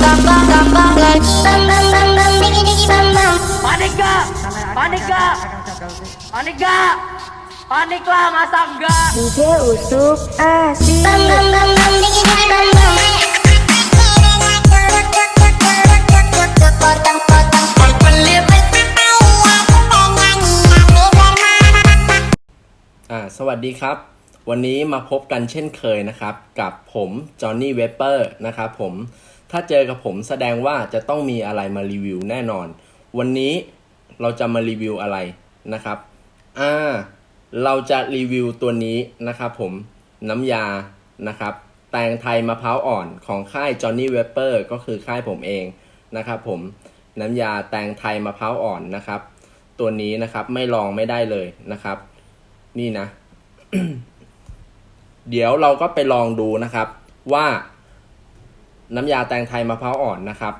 bum bum bum bum like bum bum bum bum diggy diggy bum bum. Panik gak? Panik gak? Panik gak? Panik lah masa enggak? DJ Usuk asik. Bum bum bum bum diggy diggy bum bum. Potong-potong อ่าสวัสดีครับวันนี้มาพบกันเช่นเคยนะครับ กับผมจอห์นนี่เวเปอร์นะครับผม ถ้าเจอกับผมแสดงว่าจะต้องมีอะไรมารีวิวแน่นอน วันนี้เราจะมารีวิวอะไรนะครับ อ่า เราจะรีวิวตัวนี้นะครับผม น้ำยา นะครับ แตงไทยมะพร้าวอ่อนของค่ายจอห์นนี่เวเปอร์ก็คือค่ายผมเองนะครับผม น้ำยาแตงไทยมะพร้าวอ่อนนะครับ ตัวนี้นะครับไม่ลองไม่ได้เลยนะครับ นี่นะ เดี๋ยวเราก็ไปลองดูนะครับว่า น้ำยาแตงไทยมะพร้าวอ่อนนะครับ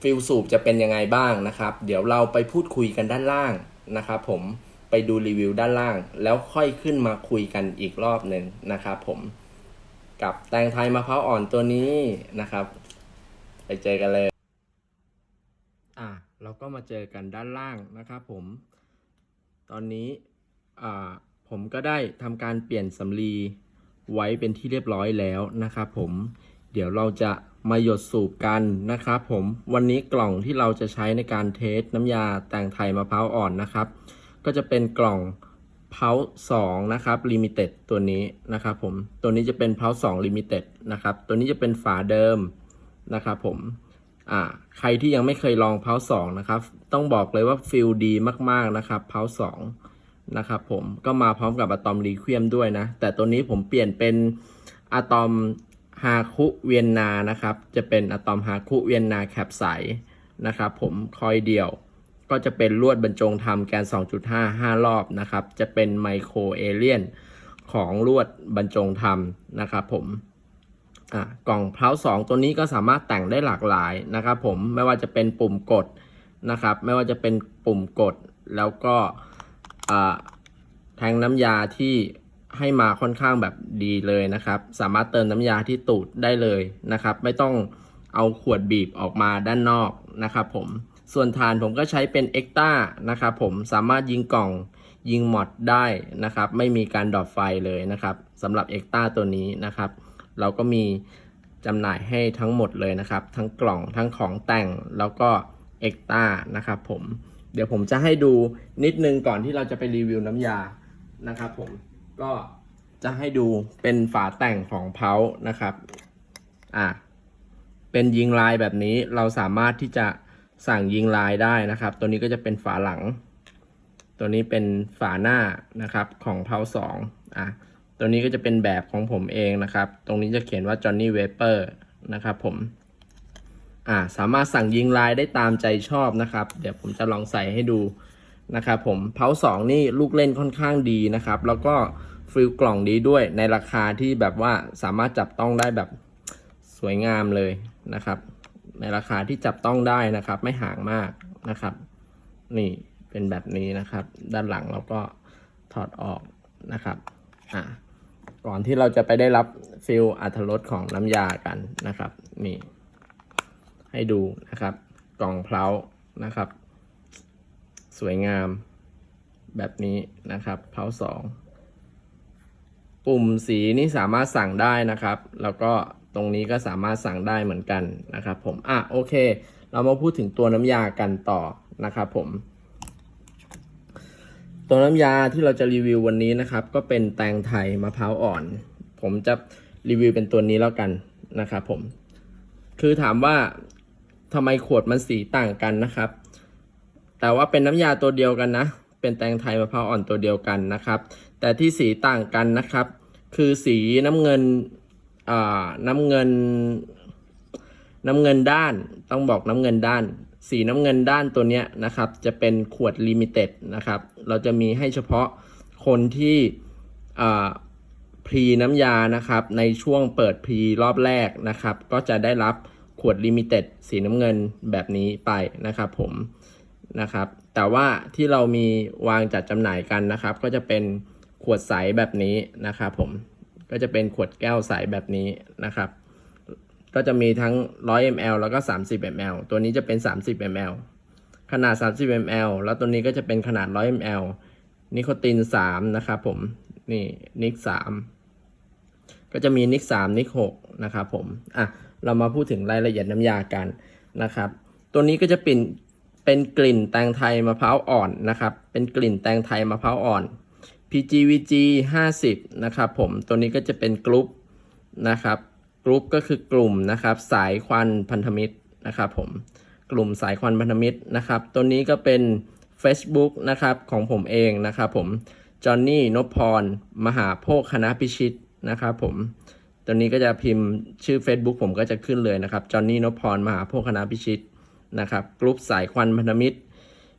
ฟิลสูบจะเป็นยังไงบ้างนะครับ เดี๋ยวเราไปพูดคุยกันด้านล่างนะครับ ผมไปดูรีวิวด้านล่าง แล้วค่อยขึ้นมาคุยกันอีกรอบหนึ่งนะครับ ผมกับแตงไทยมะพร้าวอ่อนตัวนี้นะครับ ไปเจอกันเลย อะเราก็มาเจอกันด้านล่างนะครับผม ตอนนี้อ่าผมก็ได้ทำการเปลี่ยนสำลีไว้เป็นที่เรียบร้อยแล้วนะครับผม เดี๋ยวเราจะมาหยดสูบกันนะครับผมวันนี้กล่องที่เราจะใช้ในการเทสน้ำยาแต่งไทยมะพร้าวอ่อนนะครับ ก็จะเป็นกล่องเพาสองนะครับลิมิเต็ดตัวนี้นะครับผมตัวนี้จะเป็นเพาสองลิมิเต็ดนะครับตัวนี้จะเป็นฝาเดิมนะครับผมอ่าใครที่ยังไม่เคยลองเพาสองนะครับ ต้องบอกเลยว่าฟิลดีมากๆนะครับเพาสองนะครับผมก็มาพร้อมกับอะตอมรีเควมด้วยนะ แต่ตัวนี้ผมเปลี่ยนเป็นอะตอม ฮาคุเวียนนานะครับ จะเป็นอะตอมฮาคุเวียนนาแคปใสนะครับผมคอยเดียว ก็จะเป็นลวดบรรจงทำแกน 2.5 5 รอบนะครับ จะเป็นไมโครเอเลียนของลวดบรรจงทำนะครับผมกล่องเพลาสองตัวนี้ก็สามารถแต่งได้หลากหลายนะครับผมไม่ว่าจะเป็นปุ่มกดนะครับ ไม่ว่าจะเป็นปุ่มกดแล้วก็แทงน้ำยาที่ ให้มาค่อนข้างแบบดีเลยนะครับ สามารถเติมน้ำยาที่ตูดได้เลยนะครับ ไม่ต้องเอาขวดบีบออกมาด้านนอกนะครับผมส่วนฐานผมก็ใช้เป็นเอ็กต้านะครับผมสามารถยิงกล่องยิงหมอดได้นะครับ ไม่มีการดรอปไฟเลยนะครับสำหรับเอ็กต้าตัวนี้นะครับ เราก็มีจำหน่ายให้ทั้งหมดเลยนะครับ ทั้งกล่องทั้งของแต่งแล้วก็เอ็กต้านะครับผมเดี๋ยวผมจะให้ดูนิดนึงก่อนที่เราจะไปรีวิวน้ำยานะครับผม ก็จะให้ดูเป็นฝาแต่งของเพานะครับ อะ เป็นยิงลายแบบนี้เราสามารถที่จะสั่งยิงลายได้นะครับ ตัวนี้ก็จะเป็นฝาหลัง ตัวนี้เป็นฝาหน้านะครับของเพาสองอะ ตัวนี้ก็จะเป็นแบบของผมเองนะครับ ตรงนี้จะเขียนว่า Johnny Vapor นะครับผม อ่า สามารถสั่งยิงลายได้ตามใจชอบนะครับ เดี๋ยวผมจะลองใส่ให้ดู นะครับผมเพาสองนี่ลูกเล่นค่อนข้างดีนะครับ แล้วก็ฟิลกล่องดีด้วยในราคาที่แบบว่าสามารถจับต้องได้แบบสวยงามเลยนะครับ ในราคาที่จับต้องได้นะครับ ไม่ห่างมากนะครับ นี่เป็นแบบนี้นะครับ ด้านหลังเราก็ถอดออกนะครับอ่าก่อนที่เราจะไปได้รับฟิลอัตรสของน้ำยากันนะครับ นี่ ให้ดูนะครับ กล่องเพลานะครับ สวยงามแบบนี้นะครับเพาสองปุ่มสีนี่สามารถสั่งได้นะครับ แล้วก็ตรงนี้ก็สามารถสั่งได้เหมือนกันนะครับ ผมอะโอเค เรามาพูดถึงตัวน้ำยากันต่อนะครับผม ตัวน้ำยาที่เราจะรีวิววันนี้นะครับ ก็เป็นแตงไทยมะพร้าวอ่อน ผมจะรีวิวเป็นตัวนี้แล้วกันนะครับผม คือถามว่าทำไมขวดมันสีต่างกันนะครับ แต่ว่าเป็นน้ำยาตัวเดียวกันนะ เป็นแตงไทยมะพร้าวอ่อนตัวเดียวกันนะครับ แต่ที่สีต่างกันนะครับ คือสีน้ำเงินอ่าน้ำเงิน น้ำเงินด้าน ต้องบอกน้ำเงินด้าน สีน้ำเงินด้านตัวเนี้ยนะครับ จะเป็นขวดลิมิเต็ดนะครับ เราจะมีให้เฉพาะคนที่อ่าพรีน้ำยานะครับในช่วงเปิดพรีรอบแรกนะครับ ก็จะได้รับขวดลิมิเต็ดสีน้ำเงินแบบนี้ไปนะครับผม นะครับ แต่ว่าที่เรามีวางจัดจำหน่ายกันนะครับ ก็จะเป็นขวดใสแบบนี้นะครับผมก็จะเป็นขวดแก้วใสแบบนี้นะครับ ก็จะมีทั้ง 100 ml แล้วก็ 30 ml ตัวนี้จะเป็น 30 ml ขนาด 30 ml แล้วตัวนี้ก็จะเป็นขนาด 100 ml นิโคติน 3 นะครับผม นี่นิก 3 ก็จะมีนิก 3 นิก 6 นะครับผม อะ เรามาพูดถึงรายละเอียดน้ำยากันนะครับ ตัวนี้ก็จะเป็น เป็นกลิ่นแตงไทยมะพร้าวอ่อนนะครับ เป็นกลิ่นแตงไทยมะพร้าวอ่อน PGVG 50 นะครับผม ตัวนี้ก็จะเป็นกรุ๊ปนะครับ กรุ๊ปก็คือกลุ่มนะครับ สายควันพันธมิตรนะครับผม กลุ่มสายควันพันธมิตรนะครับ ตัวนี้ก็เป็น Facebook นะครับของผมเองนะครับผม จอห์นนี่นพพร มหาโภคคณะพิชิตนะครับผม ตัวนี้ก็จะพิมพ์ชื่อ Facebook ผมก็จะขึ้นเลยนะครับ จอห์นนี่นพพร มหาโภคคณะพิชิต นะครับกรุ๊ปสายควันพันธมิตร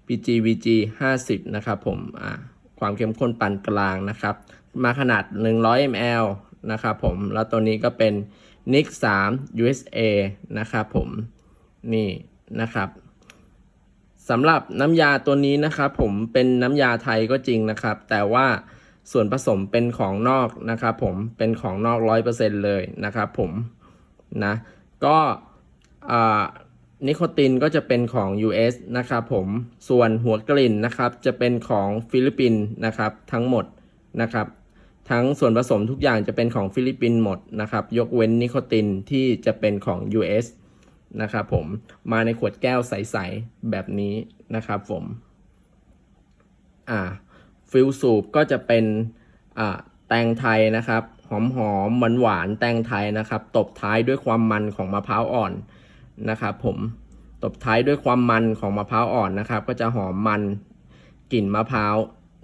PGVG 50 นะครับผมความเข้มข้นปานกลางนะครับ มาขนาด 100 ml นะครับผม แล้วตัวนี้ก็เป็น NIC 3 USA นะครับผม นี่นะครับสำหรับน้ำยาตัวนี้นะครับผมเป็นน้ำยาไทยก็จริงนะครับ แต่ว่าส่วนผสมเป็นของนอกนะครับผมเป็นของนอก 100%เลยนะครับผมนะก็อ่า นิโคตินก็จะเป็นของ US นะครับผม ส่วนหัวกลิ่นนะครับจะเป็นของฟิลิปปินส์นะครับทั้งหมดนะครับ ทั้งส่วนผสมทุกอย่างจะเป็นของฟิลิปปินส์หมดนะครับ ยกเว้นนิโคตินที่จะเป็นของ US นะครับผม มาในขวดแก้วใสๆแบบนี้นะครับผม อ่า ฟิลสูบก็จะเป็นอ่าแตงไทยนะครับ หอมหอมหวานหวานๆแตงไทยนะครับ ตบท้ายด้วยความมันของมะพร้าวอ่อน นะครับผมตบท้ายด้วยความมันของมะพร้าวอ่อนนะครับ ก็จะหอมมันกลิ่นมะพร้าว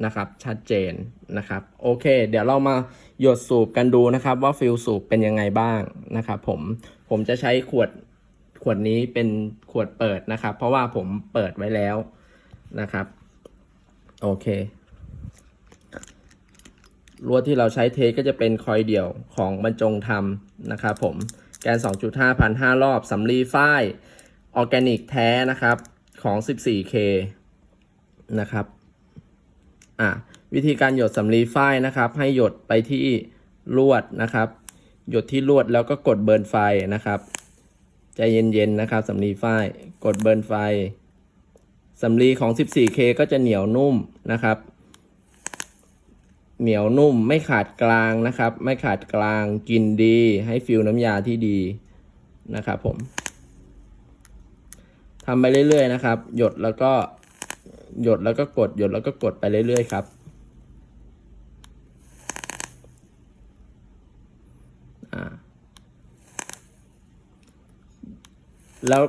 นะครับ ชัดเจนนะครับ โอเค เดี๋ยวเรามาหยดสูบกันดูนะครับ ว่าฟิลสูบเป็นยังไงบ้างนะครับผมผมจะใช้ขวดขวดนี้เป็นขวดเปิดนะครับ เพราะว่าผมเปิดไว้แล้วนะครับ โอเคลวดที่เราใช้เทสก็จะเป็นคอยเดี่ยวของบรรจงทำนะครับผม แกน 2.5 พัน 5 รอบสำลีฝ้ายออร์แกนิกแท้นะครับของ 14K นะครับ อะวิธีการหยดสำลีฝ้ายนะครับ ให้หยดไปที่ลวดนะครับ หยดที่ลวดแล้วก็กดเบิร์นไฟนะครับใจเย็นๆนะครับสำลีฝ้ายกดเบิร์นไฟสำลีของ 14K ก็จะเหนียวนุ่มนะครับ เหนียวนุ่มไม่ขาดกลางนะครับ ไม่ขาดกลางกินดี ให้ฟิลน้ำยาที่ดีนะครับผมทำไปเรื่อยๆนะครับ หยดแล้วก็หยดแล้วก็กด หยดแล้วก็กดไปเรื่อยๆครับอ่าแล้ว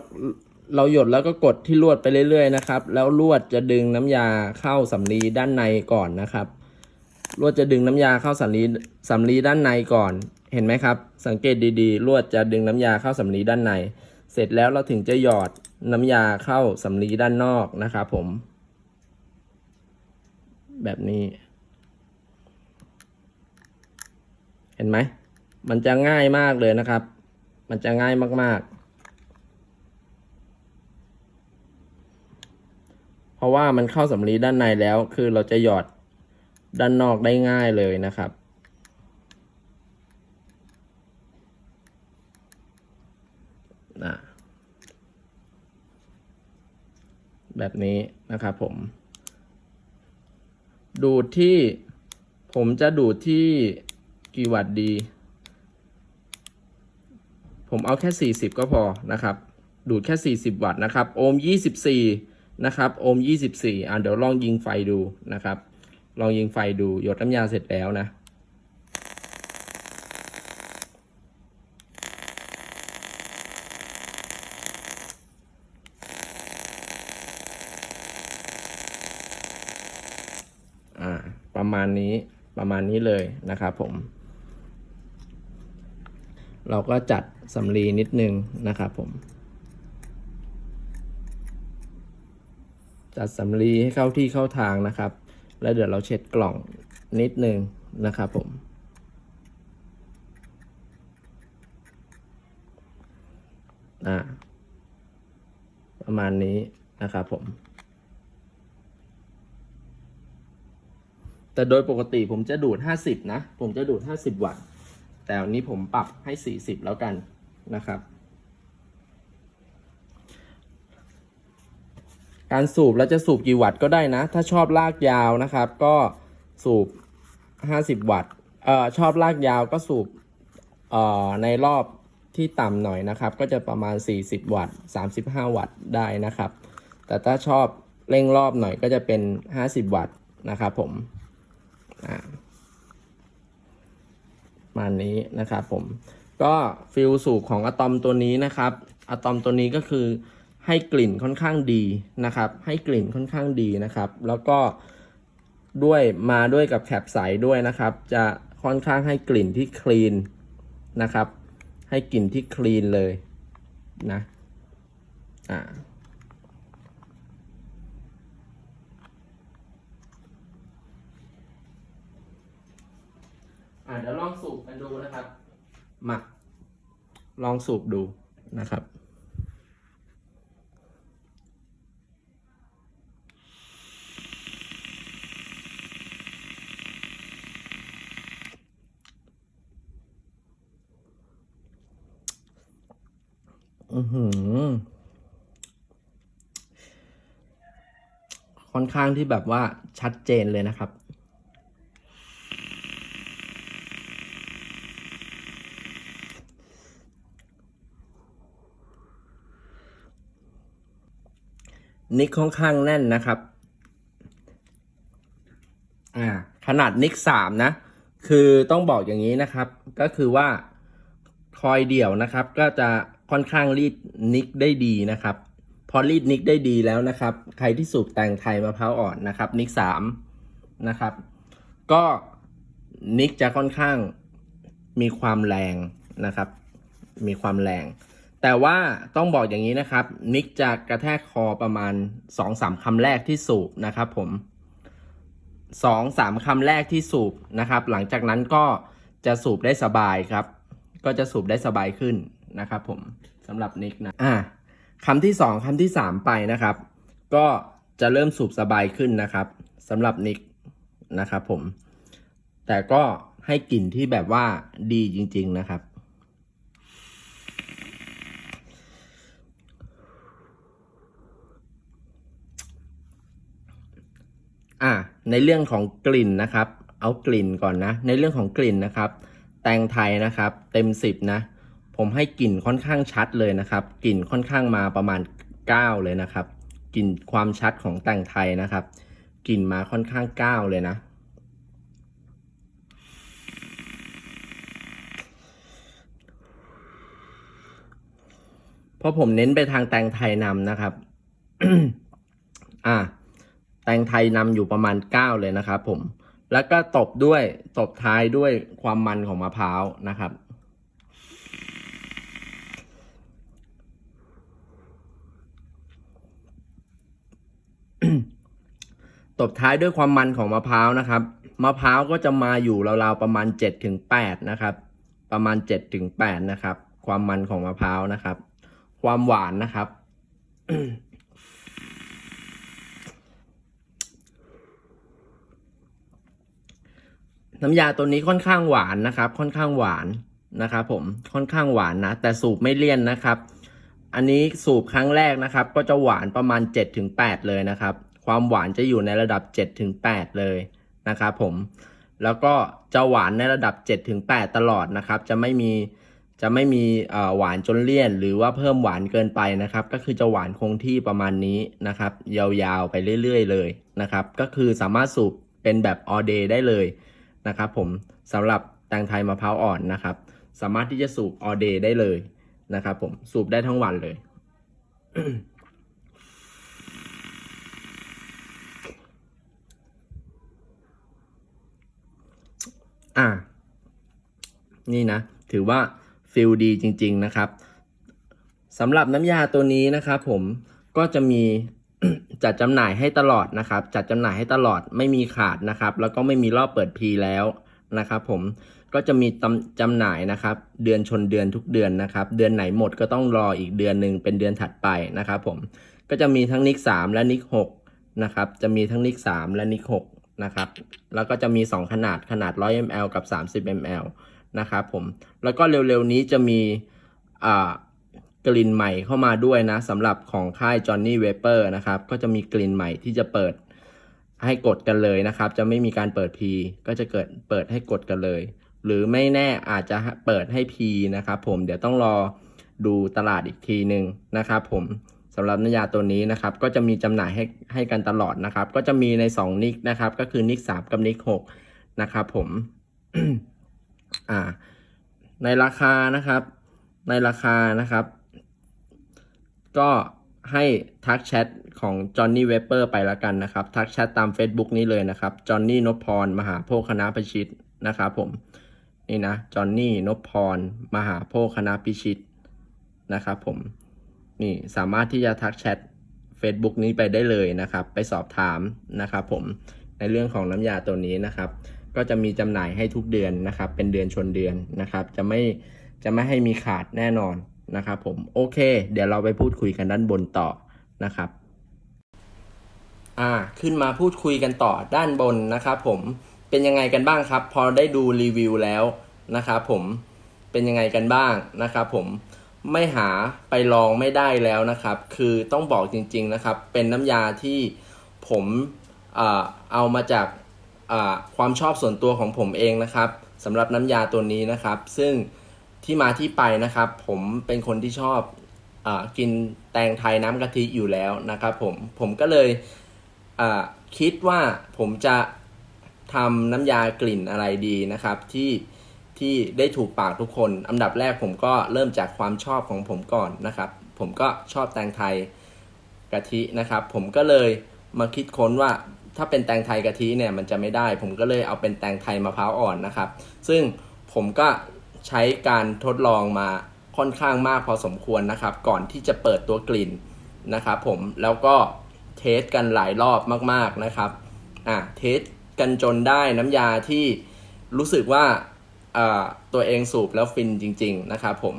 เราหยดแล้วก็กดที่ลวดไปเรื่อยๆนะครับ แล้วลวดจะดึงน้ำยาเข้าสำลีด้านในก่อนนะครับ ลวดจะดึงน้ำยาเข้าสำลีสำลีด้านในก่อน เห็นไหมครับ สังเกตดีๆ ลวดจะดึงน้ำยาเข้าสำลีด้านใน เสร็จแล้วเราถึงจะหยอดน้ำยาเข้าสำลีด้านนอกนะครับผม แบบนี้ เห็นไหม มันจะง่ายมากเลยนะครับ มันจะง่ายมากๆเพราะว่ามันเข้าสำลีด้านในแล้ว คือเราจะหยอด ด้านนอกได้ง่ายเลยนะครับนะแบบนี้นะครับผม ดูดที่ผมจะดูดที่กี่วัตต์ดี ผมเอาแค่ 40 ก็พอนะครับ ดูดแค่ 40 วัตต์นะครับ โอห์ม 24 นะครับ โอห์ม 24 อะเดี๋ยวลองยิงไฟดูนะครับ ลองยิงไฟดูหยดน้ำยาเสร็จแล้วนะ อ่า ประมาณนี้ประมาณนี้เลยนะครับผม เราก็จัดสำลีนิดนึงนะครับผมจัดสำลีให้เข้าที่เข้าทางนะครับ แล้วเดี๋ยวเราเช็ดกล่องนิดนึงนะครับผม อ่า ประมาณนี้นะครับผม แต่โดยปกติผมจะดูด 50 นะ ผมจะดูด 50 วัตต์ แต่วันนี้ผมปรับให้ 40 แล้วกันนะครับ การสูบแล้วจะสูบกี่วัตต์ก็ได้นะ ถ้าชอบลากยาวนะครับ ก็สูบ 50 วัตต์เอ่อชอบลากยาวก็สูบเอ่อในรอบที่ต่ำหน่อยนะครับ ก็จะประมาณ 40 วัตต์35 วัตต์ได้นะครับ แต่ถ้าชอบเร่งรอบหน่อยก็จะเป็น 50 วัตต์นะครับผมประมาณนี้นะครับผมก็ฟิลสูบของอะตอมตัวนี้นะครับอะตอมตัวนี้ก็คือ ให้กลิ่นค่อนข้างดีนะครับ ให้กลิ่นค่อนข้างดีนะครับ แล้วก็ด้วยมาด้วยกับแคปใสด้วยนะครับ จะค่อนข้างให้กลิ่นที่คลีนนะครับ ให้กลิ่นที่คลีนเลยนะอ่าอ่าเดี๋ยวลองสูบกันดูนะครับ มา ลองสูบดูนะครับ อือหือ ค่อน ข้างที่แบบว่าชัดเจนเลยนะครับ นิกค่อนข้างแน่นนะครับ อ่า ขนาดนิกสามนะ คือต้องบอกอย่างนี้นะครับ ก็คือว่าคอยเดี่ยวนะครับ ก็จะค่อนข้างรีดนิกได้ดีนะครับ พอรีดนิกได้ดีแล้วนะครับ ใครที่สูบแตงไทยมะพร้าวอ่อนนะครับ นิกสามนะครับ ก็นิกจะค่อนข้างมีความแรงนะครับ มีความแรง แต่ว่าต้องบอกอย่างนี้นะครับ นิกจะกระแทกคอประมาณ2อสามคำแรกที่สูบนะครับผมสองสามคำแรกที่สูบนะครับ หลังจากนั้นก็จะสูบได้สบายครับ ก็จะสูบได้สบายขึ้นนะครับผมสำหรับนิกนะอ่า คำที่สองคำที่สามไปนะครับ ก็จะเริ่มสูบสบายขึ้นนะครับสำหรับนิกนะครับผม แต่ก็ให้กลิ่นที่แบบว่าดีจริง ๆนะครับ อะในเรื่องของกลิ่นนะครับ เอากลิ่นก่อนนะ ในเรื่องของกลิ่นนะครับ แตงไทยนะครับ เต็มสิบนะ ผมให้กลิ่นค่อนข้างชัดเลยนะครับ กลิ่นค่อนข้างมาประมาณ 9 เลยนะครับ กลิ่นความชัดของแตงไทยนะครับ กลิ่นมาค่อนข้าง 9 เลยนะ เพราะผมเน้นไปทางแตงไทยนำนะครับ อ่า แตงไทยนำอยู่ประมาณ 9 เลยนะครับผม แล้วก็ตบด้วย ตบท้ายด้วยความมันของมะพร้าวนะครับ ตบท้ายด้วยความมันของมะพร้าวนะครับ มะพร้าวก็จะมาอยู่ราวๆประมาณ7ถึง8นะครับ ประมาณ7ถึง8นะครับ ความมันของมะพร้าวนะครับ ความหวานนะครับ น้ำยาตัวนี้ค่อนข้างหวานนะครับ ค่อนข้างหวานนะครับ ผม ค่อนข้างหวานนะ แต่สูบไม่เลี่ยนนะครับ อันนี้สูบครั้งแรกนะครับ ก็จะหวานประมาณ7-8เลยนะครับ ความหวานจะอยู่ในระดับ 7-8 เลยนะครับผมแล้วก็จะหวานในระดับ 7-8 ตลอดนะครับ จะไม่มีจะไม่มีหวานจนเลี่ยน หรือว่าเพิ่มหวานเกินไปนะครับ ก็คือจะหวานคงที่ประมาณนี้นะครับ ยาวๆไปเรื่อยๆเลยนะครับ ก็คือสามารถสูบเป็นแบบ all day ได้เลยนะครับผมสำหรับแตงไทยมะพร้าวอ่อนนะครับ สามารถที่จะสูบ all day ได้เลยนะครับผมสูบได้ทั้งวันเลย อะนี่นะ ถือว่าฟิลดีจริง ๆนะครับสำหรับน้ำยาตัวนี้นะครับผมก็จะมีจัดจำหน่ายให้ตลอดนะครับ จัดจำหน่ายให้ตลอดไม่มีขาดนะครับ แล้วก็ไม่มีรอบเปิดพีแล้วนะครับผมก็จะมีจำจำหน่ายนะครับ เดือนชนเดือนทุกเดือนนะครับ เดือนไหนหมดก็ต้องรออีกเดือนหนึ่งเป็นเดือนถัดไปนะครับผมก็จะมีทั้งนิก3และนิก6นะครับ จะมีทั้งนิก3และนิก6 นะครับ แล้วก็จะมี 2 ขนาดขนาด 100 ml กับ 30 ml นะครับผม แล้วก็เร็วๆนี้จะมีกลิ่นใหม่เข้ามาด้วยนะสำหรับของค่าย Johnny Vapor นะครับ ก็จะมีกลิ่นใหม่ที่จะเปิดให้กดกันเลยนะครับ จะไม่มีการเปิด P ก็จะเกิดเปิดให้กดกันเลย หรือไม่แน่อาจจะเปิดให้ P นะครับผมเดี๋ยวต้องรอดูตลาดอีกทีหนึ่งนะครับผม สำหรับน้ำยาตัวนี้นะครับ ก็จะมีจำหน่ายให้ให้กันตลอดนะครับ ก็จะมีใน 2 นิกนะครับ ก็คือนิก3กับนิก6นะครับผมอ่า ในราคานะครับ ในราคานะครับ ก็ให้ทักแชทของ Johnny w e p e r ไปล้วกันนะครับ ทักแชทตาม Facebook นี้เลยนะครับ Johnny นพพร มหาโพคณะพิชิตนะครับผมนี่นะ Johnny นพพรมหาโพคณะพิชิตนะครับผม นี่สามารถที่จะทักแชท Facebook นี้ไปได้เลยนะครับ ไปสอบถามนะครับผมในเรื่องของน้ำยาตัวนี้นะครับ ก็จะมีจำหน่ายให้ทุกเดือนนะครับ เป็นเดือนชนเดือนนะครับ จะไม่จะไม่ให้มีขาดแน่นอนนะครับผมโอเค เดี๋ยวเราไปพูดคุยกันด้านบนต่อนะครับอ่าขึ้นมาพูดคุยกันต่อด้านบนนะครับผมเป็นยังไงกันบ้างครับ พอได้ดูรีวิวแล้วนะครับผมเป็นยังไงกันบ้างนะครับผม ไม่หาไปลองไม่ได้แล้วนะครับ คือต้องบอกจริง ๆนะครับ เป็นน้ำยาที่ผมเอ่อเอามาจากความชอบส่วนตัวของผมเองนะครับสำหรับน้ำยาตัวนี้นะครับ ซึ่งที่มาที่ไปนะครับ ผมเป็นคนที่ชอบอกินแตงไทยน้ำกะทิอยู่แล้วนะครับ ผมผมก็เลยคิดว่าผมจะทำน้ำยากลิ่นอะไรดีนะครับ ที่ ที่ได้ถูกปากทุกคน อันดับแรกผมก็เริ่มจากความชอบของผมก่อนนะครับ ผมก็ชอบแตงไทยกะทินะครับ ผมก็เลยมาคิดค้นว่าถ้าเป็นแตงไทยกะทิเนี่ยมันจะไม่ได้ ผมก็เลยเอาเป็นแตงไทยมะพร้าวอ่อนนะครับ ซึ่งผมก็ใช้การทดลองมาค่อนข้างมากพอสมควรนะครับ ก่อนที่จะเปิดตัวกลิ่นนะครับผมแล้วก็เทสกันหลายรอบมากๆนะครับอะเทสกันจนได้น้ำยาที่รู้สึกว่าอ่า ตัวเองสูบแล้วฟินจริง ๆ นะครับผม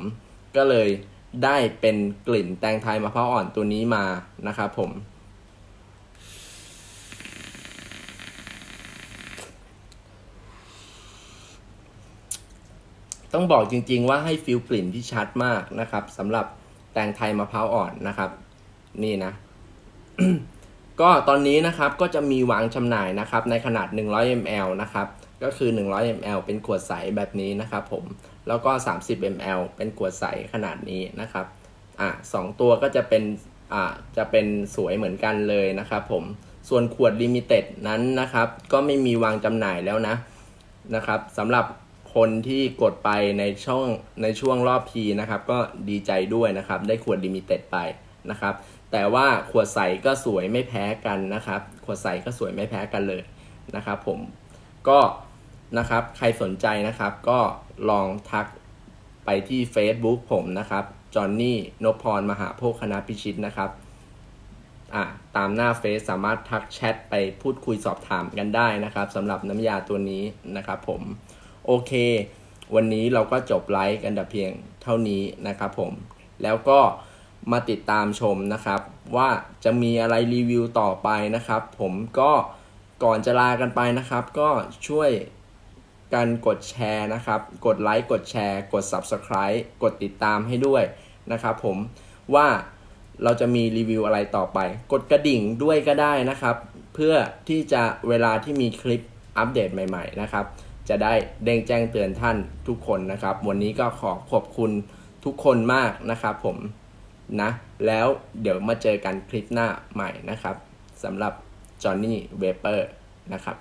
ก็เลยได้เป็นกลิ่นแตงไทยมะพร้าวอ่อนตัวนี้มานะครับผม ต้องบอกจริง ๆ ว่าให้ฟิลกลิ่นที่ชัดมากนะครับสำหรับแตงไทยมะพร้าวอ่อนนะครับ นี่นะ ก็ตอนนี้นะครับก็จะมีวางจำหน่ายนะครับ ในขนาด 100 ml นะครับ ก็คือ 100 ml เป็นขวดใสแบบนี้นะครับผม แล้วก็ 30 ml เป็นขวดใสขนาดนี้นะครับ อะสองตัวก็จะเป็น อ่าจะเป็นสวยเหมือนกันเลยนะครับผม ส่วนขวดลิมิเต็ดนั้นนะครับ ก็ไม่มีวางจำหน่ายแล้วนะ นะครับสำหรับคนที่กดไปในช่องในช่วงรอบพีนะครับ ก็ดีใจด้วยนะครับ ได้ขวดลิมิเต็ดไปนะครับ แต่ว่าขวดใสก็สวยไม่แพ้กันนะครับ ขวดใสก็สวยไม่แพ้กันเลยนะครับผม ก็ นะครับ ใครสนใจนะครับ ก็ลองทักไปที่ Facebook ผมนะครับจอห์นนี่นพพรมหาโพคณะพิชิตนะครับอ่าตามหน้าเฟซสามารถทักแชทไปพูดคุยสอบถามกันได้นะครับสำหรับน้ำยาตัวนี้นะครับผมโอเค วันนี้เราก็จบไลฟ์กันแต่เพียงเท่านี้นะครับผมแล้วก็มาติดตามชมนะครับ ว่าจะมีอะไรรีวิวต่อไปนะครับ ผมก็ก่อนจะลากันไปนะครับ ก็ช่วย กันกดแชร์นะครับ กดไลค์กดแชร์ กด Subscribe กดติดตามให้ด้วยนะครับผมว่าเราจะมีรีวิวอะไรต่อไป กดกระดิ่งด้วยก็ได้นะครับ เพื่อที่จะเวลาที่มีคลิปอัปเดตใหม่ ๆ นะครับ จะได้เด้งแจ้งเตือนท่านทุกคนนะครับ วันนี้ก็ขอขอบคุณทุกคนมากนะครับผมนะ แล้วเดี๋ยวมาเจอกันคลิปหน้าใหม่นะครับสำหรับ Johnny Vapor นะครับ